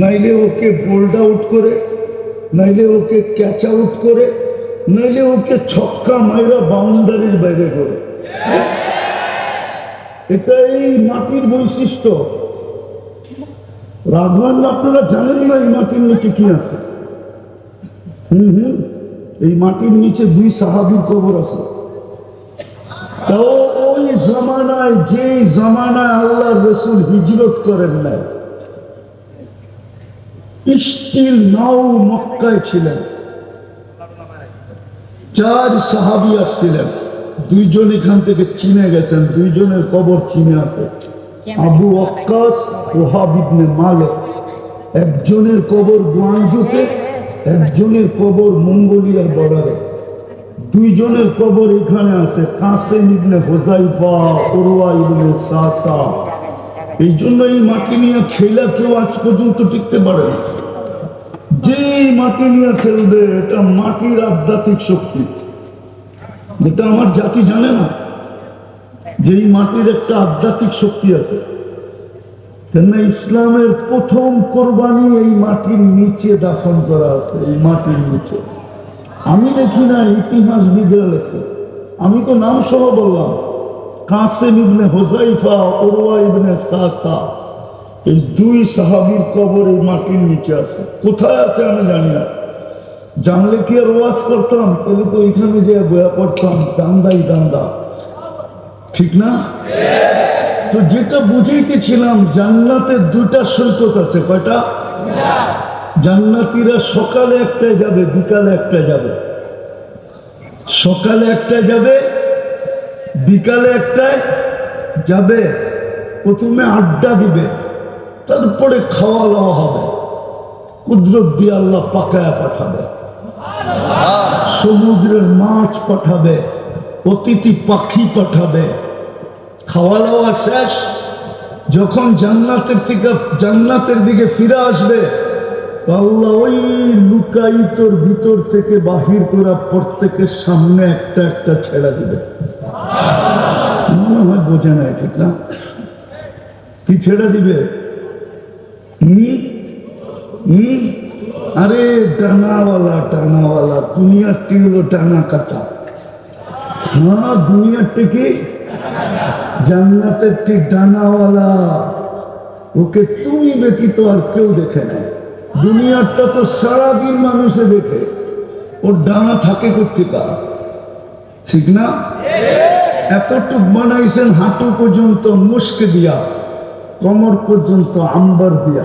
নাইলে ওকে bold out করে, নাইলে ওকে ক্যাচ আউট করে, নাইলে ওকে ছক্কা মাইরা বাউন্ডারির বাইরে করে। এটা এই মাটির বৈশিষ্ট্য। রাঘবান, আপনারা জানেন না এই মাটির নিচে কি আছে? হুম হুম, এই মাটির নিচে দুই সাহাবির কবর আছে। তাও ওই জমানায় যে জমানায় আল্লাহ রসুল হিজরত করেন নাই। স্টিল নাও মক্কায় ছিলেন। চার সাহাবি আসছিলেন। দুইজন এখান থেকে চিনে গেছেন দুইজনের কবর চিনে আছে। আবু আক্কাস ওহাব ইবনে মালিক। একজনের কবর গুয়াঞ্জুতে একজনের কবর মঙ্গোলিয়ার বর্ডারে। দুইজনের কবর এখানে আছে কাসেম ইবনে হোজাইফা ওরওয়া ইবনে সাসা। এই জন্য এই মাটি নিয়ে খেলা কেউ আজ পর্যন্ত টিকতে পারে যে মাটি নিয়ে খেলবে, এটা মাটির আধ্যাত্মিক শক্তি। এটা আমার জাতি জানে না যে এই মাটির একটা আধ্যাত্মিক শক্তি আছে। কেননা ইসলামের প্রথম কোরবানি এই মাটির নিচে দাফন করা আছে, এই মাটির নিচে। আমি দেখি না, ইতিহাসবিদরা লেখছে আমি তো নাম সহ বললাম। কাসেম ইবনে হোসাইফা ওরওয়া ইবনে সাসা এই দুই সাহাবীর কবর এই মাটির নিচে আছে। কোথায় আছে আমি জানি না। জানলে কি আর ওয়াজ করতাম? তাহলে তো এখানে যে বয়া পড়তাম, দান্দাই দান্দা। ঠিক না? তো যেটা বুঝাইতেছিলাম, জান্নাতে দুটা সৈকত আছে। কয়টা? জান্নাতিরা সকালে একটা যাবে, বিকালে একটা যাবে। সকালে একটা যাবে বিকালে একটায় যাবে, প্রথমে আড্ডা দিবে, তারপরে খাওয়া দাওয়া হবে। কুদরত দিয়ে আল্লাহ পাকায়া পাঠাবে। সমুদ্রের মাছ পাঠাবে, অতিথি পাখি পাঠাবে। খাওয়া দাওয়া শেষ, যখন জান্নাতের থেকে জান্নাতের দিকে ফিরে আসবে আল্লাহ ওই লুকাইতর ভিতর থেকে বাহির করা প্রত্যেকের সামনে একটা একটা ছেড়া দিবে। হয় বোঝে নাই ঠিক না। কি ছেড়ে দিবে? আরে টানাওয়ালা টানাওয়ালা হলো টানা কাটা। হ্যাঁ ডানাওয়ালা। ওকে তুমি ব্যতীত আর কেউ দেখে না। দুনিয়ারটা তো সারাদিন মানুষে দেখে। ওর ডানা থাকে কোথেকা ঠিক না? এতটুক বানাইছেন হাঁটু পর্যন্ত মুস্ক দিয়া কমর পর্যন্ত আম্বার দিয়া।